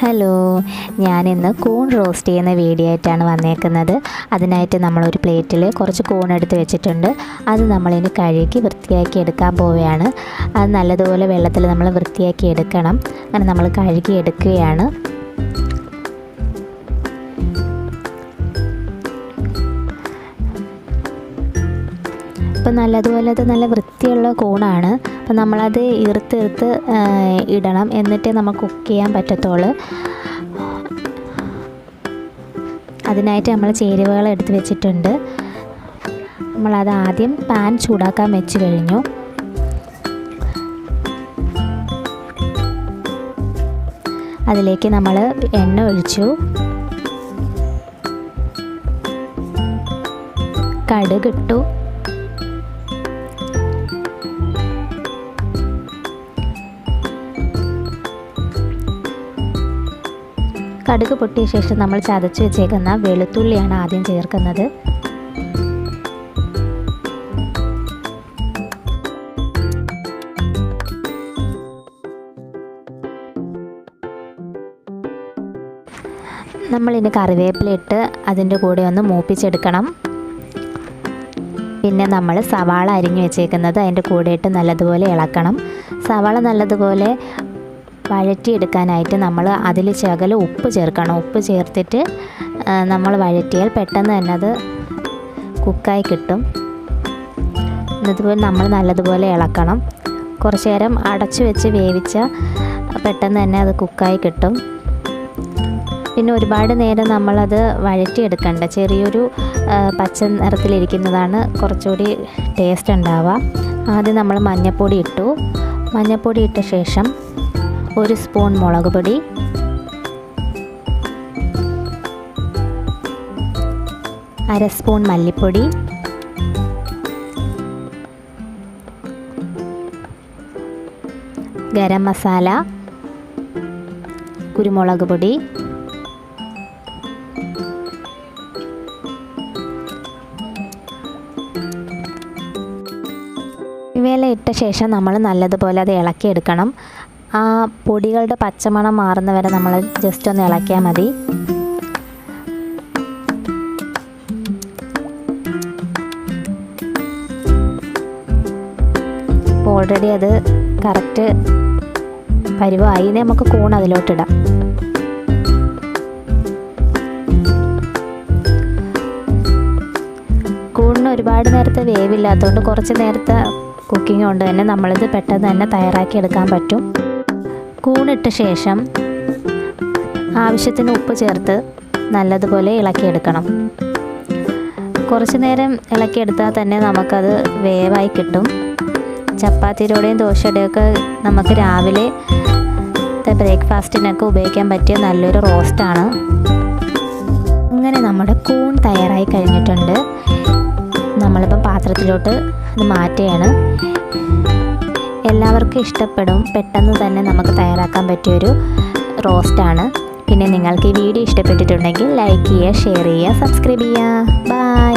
Hello ഞാനിന്ന് കൂൺ roast ചെയ്യുന്ന വീഡിയോ ആയിട്ടാണ് വന്നേക്കുന്നത്. അതിനായിട്ട് നമ്മളൊരു പ്ലേറ്റിൽ കുറച്ച് കൂൺ എടുത്ത് വെച്ചിട്ടുണ്ട്. അത് നമ്മളിനി കഴുകി വൃത്തിയാക്കി എടുക്കാൻ പോവുകയാണ്. അത് നല്ലതുപോലെ വെള്ളത്തിൽ നമ്മൾ വൃത്തിയാക്കി എടുക്കണം. അങ്ങനെ നമ്മൾ കഴുകി എടുക്കുകയാണ്. അപ്പം നല്ലതുപോലെ അത് നല്ല വൃത്തിയുള്ള കൂണാണ്. അപ്പം നമ്മളത് ഈർത്ത് ആ, ഇടണം. എന്നിട്ടേ നമുക്ക് കുക്ക് ചെയ്യാൻ പറ്റത്തുള്ളൂ. അതിനായിട്ട് നമ്മൾ ചേരുവകൾ എടുത്ത് വെച്ചിട്ടുണ്ട്. നമ്മളത് ആദ്യം പാൻ ചൂടാക്കാൻ വെച്ച് കഴിഞ്ഞു. അതിലേക്ക് നമ്മൾ എണ്ണ ഒഴിച്ചു. കടുക് കടുക് പൊട്ടിയ ശേഷം നമ്മൾ ചതച്ച് വെച്ചേക്കുന്ന വെളുത്തുള്ളിയാണ് ആദ്യം ചേർക്കുന്നത്. നമ്മളിനി കറിവേപ്പില ഇട്ട് അതിന്റെ കൂടെ ഒന്ന് മൂപ്പിച്ചെടുക്കണം. പിന്നെ നമ്മൾ സവാള അരിഞ്ഞു വെച്ചേക്കുന്നത് അതിന്റെ കൂടെ ഇട്ട് നല്ലതുപോലെ ഇളക്കണം. സവാള നല്ലതുപോലെ വഴറ്റിയെടുക്കാനായിട്ട് നമ്മൾ അതിൽ ശകലം ഉപ്പ് ചേർക്കണം. ഉപ്പ് ചേർത്തിട്ട് നമ്മൾ വഴറ്റിയാൽ പെട്ടെന്ന് തന്നെ അത് കുക്കായി കിട്ടും. ഇതുപോലെ നമ്മൾ നല്ലതുപോലെ ഇളക്കണം. കുറച്ച് നേരം അടച്ചു വെച്ച് വേവിച്ച പെട്ടെന്ന് തന്നെ അത് കുക്കായി കിട്ടും. പിന്നെ ഒരുപാട് നേരം നമ്മളത് വഴറ്റിയെടുക്കണ്ട. ചെറിയൊരു പച്ച നിറത്തിലിരിക്കുന്നതാണ് കുറച്ചുകൂടി ടേസ്റ്റ് ഉണ്ടാവുക. ആദ്യം നമ്മൾ മഞ്ഞൾപ്പൊടി ഇട്ടു. മഞ്ഞൾപ്പൊടി ഇട്ട ശേഷം ഒരു സ്പൂൺ മുളക് പൊടി. അര സ്പൂൺ മല്ലിപ്പൊടി. ഗരം മസാല. കുരുമുളക് പൊടി. ഇവയെല്ലാം ഇട്ട ശേഷം നമ്മൾ നല്ലതുപോലെ അത് ഇളക്കിയെടുക്കണം. ആ പൊടികളുടെ പച്ചമണം മാറുന്നവരെ നമ്മൾ ജസ്റ്റ് ഒന്ന് ഇളക്കിയാൽ മതി. ഓൾറെഡി അത് കറക്റ്റ് പരുവായി. നമുക്ക് കൂൺ അതിലോട്ടിടാം കൂണിന് ഒരുപാട് നേരത്തെ വേവില്ലാത്തതുകൊണ്ട് കുറച്ച് നേരത്തെ കുക്കിംഗ് കൊണ്ട് തന്നെ നമ്മളിത് പെട്ടെന്ന് തന്നെ തയ്യാറാക്കി എടുക്കാൻ പറ്റും. കൂണിട്ട ശേഷം ആവശ്യത്തിന് ഉപ്പ് ചേർത്ത് നല്ലതുപോലെ ഇളക്കിയെടുക്കണം. കുറച്ച് നേരം ഇളക്കിയെടുത്താൽ തന്നെ നമുക്കത് വേവായി കിട്ടും. ചപ്പാത്തിയുടെയും ദോശയുടെയൊക്കെ നമുക്ക് രാവിലെ ബ്രേക്ക്ഫാസ്റ്റിനൊക്കെ ഉപയോഗിക്കാൻ പറ്റിയ നല്ലൊരു റോസ്റ്റാണ്. അങ്ങനെ നമ്മുടെ കൂൺ തയ്യാറായി കഴിഞ്ഞിട്ടുണ്ട്. നമ്മളിപ്പം പാത്രത്തിലോട്ട് ഇത് മാറ്റുകയാണ്. എല്ലാവർക്കും ഇഷ്ടപ്പെടും. പെട്ടെന്ന് തന്നെ നമുക്ക് തയ്യാറാക്കാൻ പറ്റിയൊരു റോസ്റ്റാണ്. പിന്നെ നിങ്ങൾക്ക് ഈ വീഡിയോ ഇഷ്ടപ്പെട്ടിട്ടുണ്ടെങ്കിൽ ലൈക്ക് ചെയ്യുക ഷെയർ ചെയ്യുക സബ്സ്ക്രൈബ് ചെയ്യുക. ബൈ